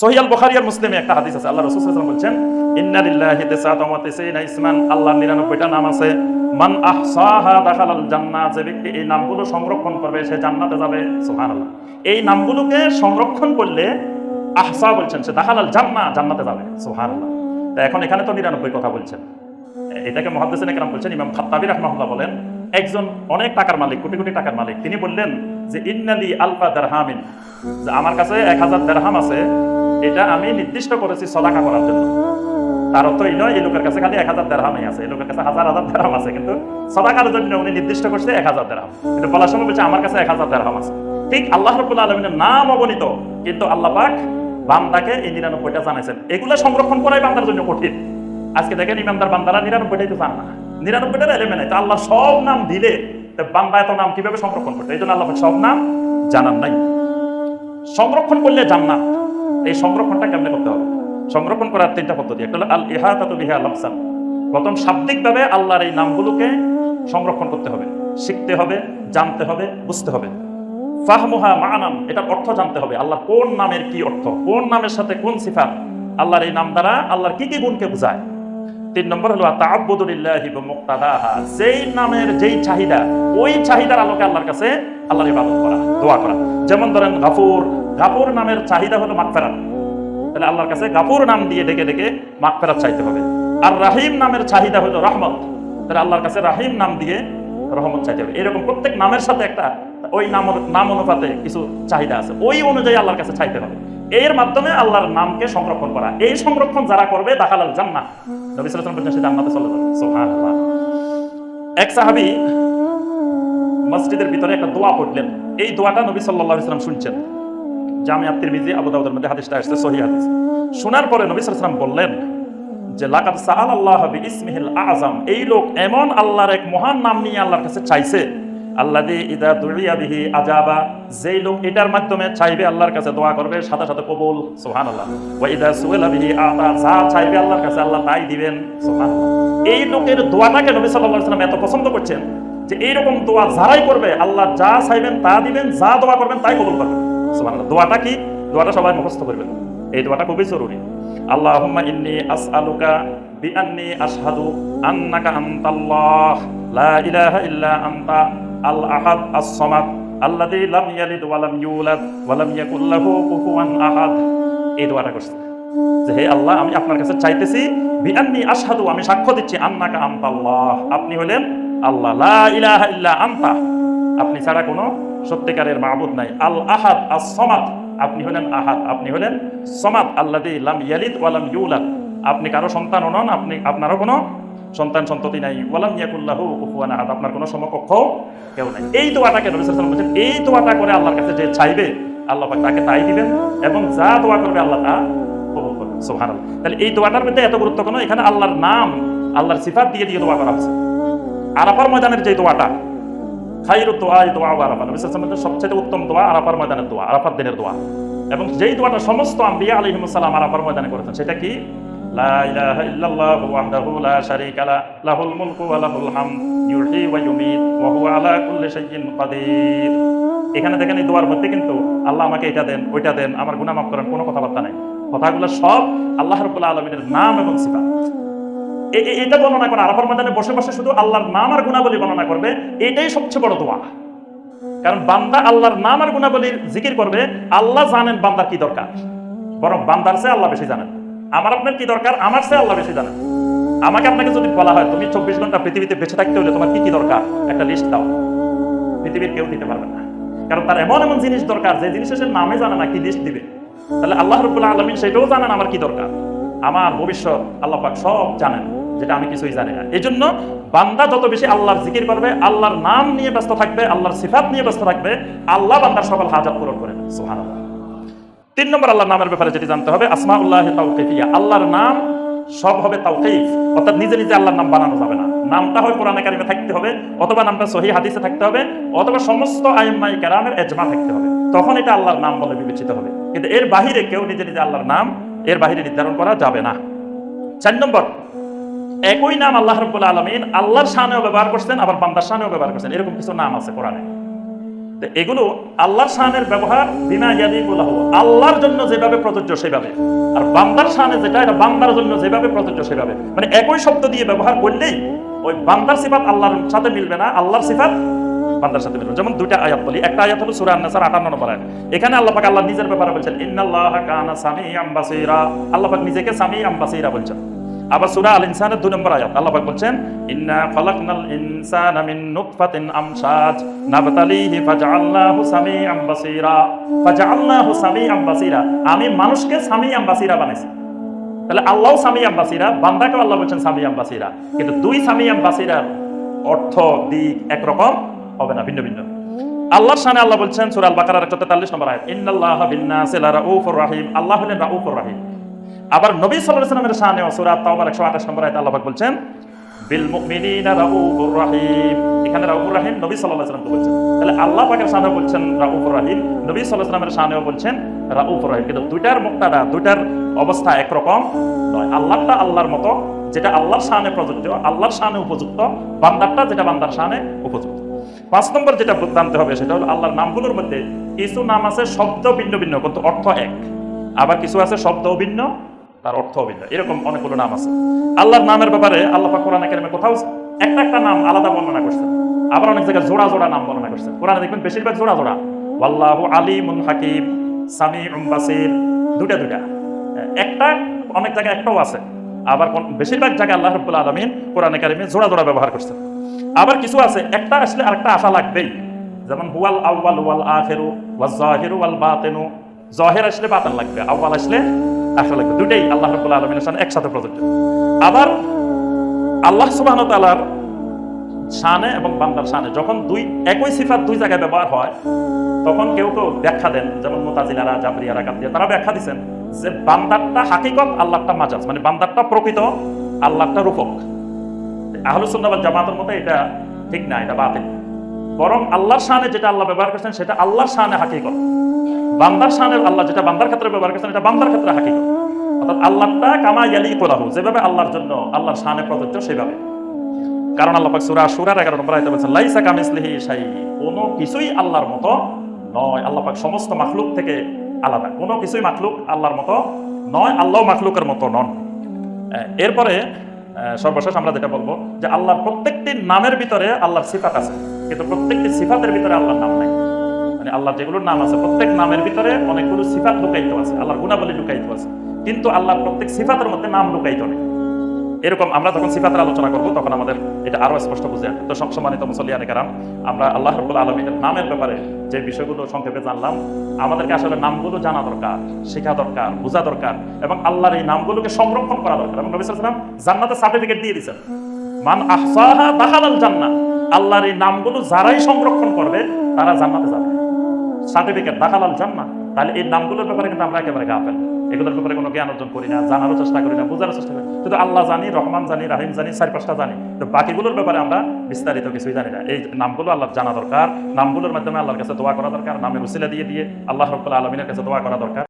সহিয়াল বুখারী আর মুসলিমে একটা হাদিস আছে। আল্লাহ রাসূল বলছেন, ইন্না লিল্লাহি তিসআতা ওয়া ইসমান। আল্লাহর 99টা নাম আছে, মান আহসাহা দাখালাল জান্নাহ যে ব্যক্তি এই নামগুলো সংরক্ষণ করবে, সে জান্নাতে যাবে। সুবহানাল্লাহ। এই নামগুলোকে সংরক্ষণ করলে আহসা বলছেন, সে দাখালাল জান্নাহ জান্নাতে যাবে। সুবহানাল্লাহ। তা এখন এখানে তো 99 কথা বলছেন। এটাকে মহাদ্দেসিন একরাম বলছেন, ইমাম খাত্তাবি রাহমাহুল্লাহ বলেন, একজন অনেক টাকার মালিক, কোটি কোটি টাকার মালিক, তিনি বললেন যে, ইন্নালি আলফা দারহামিন। আমার কাছে এক হাজার দেড়হাম আছে এটা আমি নির্দিষ্ট করেছি সদাকা করার জন্য। তার অর্থ এই নয়, এই লোকের কাছে খালি এক হাজার দেড়হামই আছে। এই লোকের কাছে হাজার হাজার দেড়হাম আছে, কিন্তু সদাকার জন্য উনি নির্দিষ্ট করছে এক হাজার দেড়হাম। কিন্তু বলার সময় বলছে, আমার কাছে এক হাজার দেড়হাম আছে। ঠিক আল্লাহ রবুল্লা আলমিনের নাম অগণিত, কিন্তু আল্লাহ পাক বান্দাকে এই নিরানব্বইটা জানাইছেন। এগুলো সংরক্ষণ করাই বান্দার জন্য কঠিন। আজকে দেখেন ইমানদার বান্দারা নিরানব্বইটাই তো জান না। নিরানব্বইটার এলেমে নাই। তো আল্লাহ সব নাম দিলে বান্দা এত নাম কীভাবে সংরক্ষণ করতে? এই জন্য আল্লাহ সব নাম জানান নাই। সংরক্ষণ করলে জান্নাত। এই সংরক্ষণটা কেমনে করতে হবে? সংরক্ষণ করার তিনটা পদ্ধতি। একটা হলো আল ইহাতাতু বিহা লামসান প্রথম, শাব্দিকভাবে আল্লাহর এই নামগুলোকে সংরক্ষণ করতে হবে। শিখতে হবে, জানতে হবে, বুঝতে হবে। ফাহমুহা মানাম এটার অর্থ জানতে হবে। আল্লাহ কোন নামের কি অর্থ? কোন নামের সাথে কোন সিফাত? আল্লাহর এই নাম দ্বারা আল্লাহর কি কি গুণকে বোঝায়? তিন নম্বর হলো তাআব্বুদুলিল্লাহি যেই নামের যেই চাহিদা, ওই চাহিদার আলোকে আল্লাহর কাছে আল্লাহর ইবাদত করা, দোয়া করা। যেমন ধরেন, গাফুর গাফুর নামের চাহিদা হলো মাগফিরাত। তাহলে আল্লাহর কাছে গাফুর নাম দিয়ে ডেকে ডেকে মাগফিরাত চাইতে হবে। আর রাহিম নামের চাহিদা হলো রহমত। তাহলে আল্লাহর কাছে রাহিম নাম দিয়ে রহমত চাইতে হবে। এরকম প্রত্যেক নামের সাথে একটা ওই নাম নাম অনুপাতে কিছু চাহিদা আছে। ওই অনুযায়ী আল্লাহর কাছে চাইতে হবে। এর মাধ্যমে আল্লাহর নামকে সংরক্ষণ করা। এই সংরক্ষণ যারা করবে, দাখালাল জান্নাত নবী সাল্লাল্লাহু আলাইহি জান্নাতে চলে যাবে। সুবহানাল্লাহ। এক সাহাবী মসজিদের ভিতরে একটা দোয়া পড়লেন। এই দোয়াটা নবী সাল্লাল্লাহু আলাইহি ওয়াসাল্লাম শুনছেন। আবু দাউদের মধ্যে হাদিসটা আসছে, সহিহ হাদিস। শোনার পরে নবী বললেন যে সাআল আল্লাহ বিইসমিহিল আযম এই লোক এমন আল্লাহর এক মহান নাম নিয়ে আল্লাহর কাছে চাইছে আল্লাদি ইদা বিহি আজাবা যেই লোক এটার মাধ্যমে চাইবে আল্লাহর কাছে দোয়া করবে, সাথে সাথে কবুল, সুবহানাল্লাহ। ওয়া ইদা সুইলা বিহি আতা যা চাইবে আল্লাহর কাছে আল্লাহ তাই দিবেন, সুবহানাল্লাহ। এই লোকের দোয়াটাকে নবী ওয়াসাল্লাম এত পছন্দ করছেন যে, এইরকম দোয়া যারাই করবে, আল্লাহ যা চাইবেন তা দিবেন, যা দোয়া করবেন তাই কবুল করবেন। দোয়াটা কি? দোয়াটা সবাই মুখস্থ করবেন। এই দোয়াটা খুবই জরুরি। আল্লাহুম্মা ইন্নী আসআলুকা বিআন্নী আশহাদু আন্নাকা আনতাল্লাহ, লা ইলাহা ইল্লা আনতা, আল আহাদ আস সামাদ আল্লাযী লাম ইয়ালিদ ওয়া লাম ইউলাদ ওয়া লাম ইয়াকুল লাহু কুফুয়ান আহাদ। এই দোয়াটা করছে। যে হে আল্লাহ, আমি আপনার কাছে চাইতেছি, বিআন্নী আশহাদু, আমি সাক্ষ্য দিচ্ছি, আন্নাকা আনতাল্লাহ। আপনি হলেন আল্লাহ। লা ইলাহা ইল্লা আনতা। আপনি ছাড়া কোনো সত্যিকারের মাহবুদ নাই। আল আহাদ আর সামাদ। আপনি হলেন আহাদ, আপনি হলেন সমাদ আল্লাদি লাম ইয়ালিদ ওয়ালাম ইউলাদ। আপনি কারও সন্তান নন, আপনি, আপনারও কোনো সন্তান সন্ততি নাই। ওয়ালাম ইয়াকুল্লাহু কুফুয়ান আহাদ, আপনার কোনো সমকক্ষ কেউ নাই। এই দোয়াটাকে নবী আলাইহি এই দোয়াটা করে আল্লাহর কাছে যে চাইবে, আল্লাহ তাকে তাই দিবেন এবং যা দোয়া করবে আল্লাহ তা সুবহানাল্লাহ। তাহলে এই দোয়াটার মধ্যে এত গুরুত্ব কেন এখানে আল্লাহর নাম, আল্লাহর সিফাত দিয়ে দিয়ে দোয়া করা হচ্ছে আরাফার ময়দানের যে দোয়াটা এখানে দেখেন, এই দোয়ার মধ্যে কিন্তু আল্লাহ আমাকে এটা দেন, ওইটা দেন, আমার গুনাহ করেন, কোনো কথাবার্তা নাই। কথাগুলো সব আল্লাহ রাব্বুল আলামিনের নাম এবং এ- এটা বর্ণনা করে, আরাফার ময়দানে বসে বসে শুধু আল্লাহর নাম আর গুণাবলী বর্ণনা করবে, এটাই সবচেয়ে বড় দোয়া। কারণ বান্দা আল্লাহর নাম আর গুণাবলীর জিকির করবে, আল্লাহ জানেন বান্দার কি দরকার। বরং বান্দার চেয়ে আল্লাহ বেশি জানেন। আমার আপনার কি দরকার? আমার চেয়ে আল্লাহ বেশি জানেন। আমাকে আপনাকে যদি বলা হয়, তুমি চব্বিশ ঘণ্টা পৃথিবীতে বেঁচে থাকতে হলে তোমার কি কি দরকার? একটা লিস্ট দাও। পৃথিবীর কেউ দিতে পারবে না। কারণ তার এমন এমন জিনিস দরকার, যে জিনিসের সে নামে জানে না কি লিস্ট দিবে। তাহলে আল্লাহ রবুল্লাহ আলমিন সেটাও জানেন আমার কি দরকার। আমার ভবিষ্যৎ আল্লাহ পাক সব জানেন। যেটা আমি কিছুই জানি না। এই জন্য বান্দা যত বেশি আল্লাহর জিকির করবে, আল্লাহর নাম নিয়ে ব্যস্ত থাকবে, আল্লাহর সিফাত নিয়ে ব্যস্ত থাকবে, আল্লাহ বান্দার সকল হাজাত পূরণ করে সুহান তিন নম্বর আল্লাহর নামের ব্যাপারে যেটি জানতে হবে আসমা উল্লাহ তাউকিফিয়া আল্লাহর নাম সব হবে তাওকিফ, অর্থাৎ নিজে নিজে আল্লাহর নাম বানানো যাবে না। নামটা হয় কোরআনে কারিমে থাকতে হবে, অথবা নামটা সহি হাদিসে থাকতে হবে, অথবা সমস্ত আইম্মাই কেরামের এজমা থাকতে হবে। তখন এটা আল্লাহর নাম বলে বিবেচিত হবে। কিন্তু এর বাহিরে কেউ নিজে নিজে আল্লাহর নাম, এর বাহিরে নির্ধারণ করা যাবে না। চার নম্বর একই নাম আল্লাহ রব্বুল আলমিন আল্লাহর শানেও ব্যবহার করছেন, আবার বান্দার শানেও ব্যবহার করছেন। এরকম কিছু নাম আছে কোরআনে। এগুলো আল্লাহর শানের ব্যবহার, বিনা ইয়াদি বলা আল্লাহর জন্য যেভাবে প্রযোজ্য, সেভাবে। আর বান্দার শানে যেটা, এটা বান্দার জন্য যেভাবে প্রযোজ্য, সেভাবে। মানে একই শব্দ দিয়ে ব্যবহার করলেই ওই বান্দার সিফাত আল্লাহর সাথে মিলবে না, আল্লাহর সিফাত বান্দার সাথে মিলবে যেমন দুইটা আয়াত বলি। একটা আয়াত হলো সূরা আন-নাসার 58 নম্বর আয়াত। এখানে আল্লাহ পাক আল্লাহ নিজের ব্যাপারে বলছেন, ইন্নাল্লাহা কানা সামিআম বাসীরা। আল্লাহ পাক নিজেকে সামিআম বাসীরা বলছেন। আবার সুরা আল ইনসানের 2 নম্বর আয়াত, আল্লাহ বলছেন, ইন্না খালাকনাল ইনসানা মিন নুতফাতিন আমশাজ নাবতালিহি ফাজআলনাহু সামিআম বাসীরা। ফাজআলনাহু সামিআম বাসীরা, আমি মানুষকে সামিআম বাসীরা বানাইছি। তাহলে আল্লাহ সামিয়াম বাসিরা, বান্দাকেও আল্লাহ বলছেন সামিয়াম বাসিরা। কিন্তু দুই সামিয়াম বাসিরার অর্থ, দিক একরকম হবে না, ভিন্ন ভিন্ন। আল্লাহর শানে আল্লাহ বলছেন, সূরা আল বাকারার 143 নম্বর আয়াত, ইন্নাল্লাহা বিন্নাসি লারাউফুর রাহিম। আল্লাহ হলেন রাউফুর রাহিম। আবার নবী সাল্লাল্লাহু আলাইহি ওয়াসাল্লামের শানে সূরা তাওবার 128 নম্বর আয়াতে আল্লাহ বলছেন, বিল রাউফুর রাহিম। এখানে রাউফুর নবী বলছেন। তাহলে আল্লাহ পাকের বলছেন রাউফুর নবী বলছেন রাউফুর রাহিম। কিন্তু দুইটার মুক্তাটা দুইটার অবস্থা একরকম নয়। আল্লাহটা আল্লাহর মতো, যেটা আল্লাহর শানে প্রযোজ্য, আল্লাহর শানে উপযুক্ত, বান্দারটা যেটা বান্দার শানে উপযুক্ত। পাঁচ নম্বর যেটা জানতে হবে সেটা হলো আল্লাহর নামগুলোর মধ্যে কিছু নাম আছে শব্দ ভিন্ন ভিন্ন, কিন্তু অর্থ এক। আবার কিছু আছে শব্দ ভিন্ন তার অর্থ ভিন্ন এরকম অনেকগুলো নাম আছে। আল্লাহর নামের ব্যাপারে আল্লাহ কোরআনে কারিমে কোথাও একটা একটা নাম আলাদা বর্ণনা করছেন। আবার অনেক জায়গায় জোড়া জোড়া নাম বর্ণনা করছেন। কোরআনে দেখবেন বেশিরভাগ জোড়া জোড়া। ওয়াল্লাহু আলিমুন হাকিম, সামিউম বাসির দুটা দুটা একটা অনেক জায়গায় একটাও আছে। আবার বেশিরভাগ জায়গায় আল্লাহ রব্বুল আলমিন কোরআনে একাডেমি জোড়া জোড়া ব্যবহার করছেন। আবার কিছু আছে, একটা আসলে আরেকটা আশা লাগবেই। যেমন হুয়াল আউয়াল ওয়াল আখিরু, ওয়াজ জাহিরু ওয়াল বাতিনু। জহের আসলে বাতিন লাগবে, আউয়াল আসলে লাগবে দুটেই আল্লাহ রব্বুল আলমিনের সাথে একসাথে প্রযোজ্য। আবার আল্লাহ সুবহানাহু ওয়া তাআলার শানে এবং বান্দার শানে যখন দুই, একই সিফাত দুই জায়গায় ব্যবহার হয়, তখন কেউ কেউ ব্যাখ্যা দেন, যেমন মোতাজিলারা, জাবরিয়ারা কাবরিয়া তারা ব্যাখ্যা দিচ্ছেন যে বান্দারটা হাকিকত আল্লাহটা মাজাজ। মানে বান্দারটা প্রকৃত আল্লাহটা রূপক। আহলুসুন্নাবাদ জামাতের মতে এটা ঠিক না, এটা বাতিল। বরং আল্লাহর শানে যেটা আল্লাহ ব্যবহার করছেন, সেটা আল্লাহর শানে হাকিকত। বান্দার শানের আল্লাহ যেটা বান্দার ক্ষেত্রে ব্যবহার করছেন, এটা বান্দার ক্ষেত্রে হাকিকত। অর্থাৎ আল্লাহটা কামা ইয়ালি কোলাহু যেভাবে আল্লাহর জন্য আল্লাহর শানে প্রযোজ্য সেভাবে কারণ আল্লাহ পাক সূরা সূরার 11 নম্বর আয়াতে বলেছেন, লাইসা কামিসলিহি শাই কোনো কিছুই আল্লাহর মতো নয়। আল্লাহ পাক সমস্ত মাখলুক থেকে আলাদা। কোনো কিছুই মাখলুক আল্লাহর মতো নয় আল্লাহ মাখলুকের মতো নন। এরপরে সর্বশেষ আমরা যেটা বলব, যে আল্লাহর প্রত্যেকটি নামের ভিতরে আল্লাহর সিফাত আছে। কিন্তু প্রত্যেকটি সিফাতের ভিতরে আল্লাহর নাম নাই। মানে আল্লাহর যেগুলোর নাম আছে, প্রত্যেক নামের ভিতরে অনেকগুলো সিফাত লুকায়িত আছে, আল্লাহর গুণাবলী লুকায়িত আছে। কিন্তু আল্লাহর প্রত্যেক সিফাতের মধ্যে নাম লুকায়িত নেই। এরকম আমরা যখন সিফাতের আলোচনা করব, তখন আমাদের এটা আরও স্পষ্ট বুঝে আসবে। তো সব সম্মানিত মুসলিয়ানে কারাম, আমরা আল্লাহ রব্বুল আলমীর নামের ব্যাপারে যে বিষয়গুলো সংক্ষেপে জানলাম, আমাদেরকে আসলে নামগুলো জানা দরকার, শেখা দরকার, বোঝা দরকার এবং আল্লাহর এই নামগুলোকে সংরক্ষণ করা দরকার। এবং নবী সাল্লাম জান্নাতের সার্টিফিকেট দিয়ে দিয়েছেন। মান আহসাহা দাখালাল জান্নাত আল্লাহর এই নামগুলো যারাই সংরক্ষণ করবে, তারা জান্নাতে যাবে। সার্টিফিকেট দাখালাল জান্নাত তাহলে এই নামগুলোর ব্যাপারে কিন্তু আমরা একেবারে গাফেল। এগুলোর ব্যাপারে কোনো জ্ঞান অর্জন করি না, জানারও চেষ্টা করি না, বোঝারও চেষ্টা করি। শুধু আল্লাহ জানি, রহমান জানি, রাহিম জানি, চারি পাঁচটা জানি। তো বাকিগুলোর ব্যাপারে আমরা বিস্তারিত কিছুই জানি না। এই নামগুলো আল্লাহ জানা দরকার। নামগুলোর মাধ্যমে আল্লাহর কাছে দোয়া করা দরকার, নামের উসিলা দিয়ে দিয়ে আল্লাহ রব্বুল আলমিনের কাছে দোয়া করা দরকার।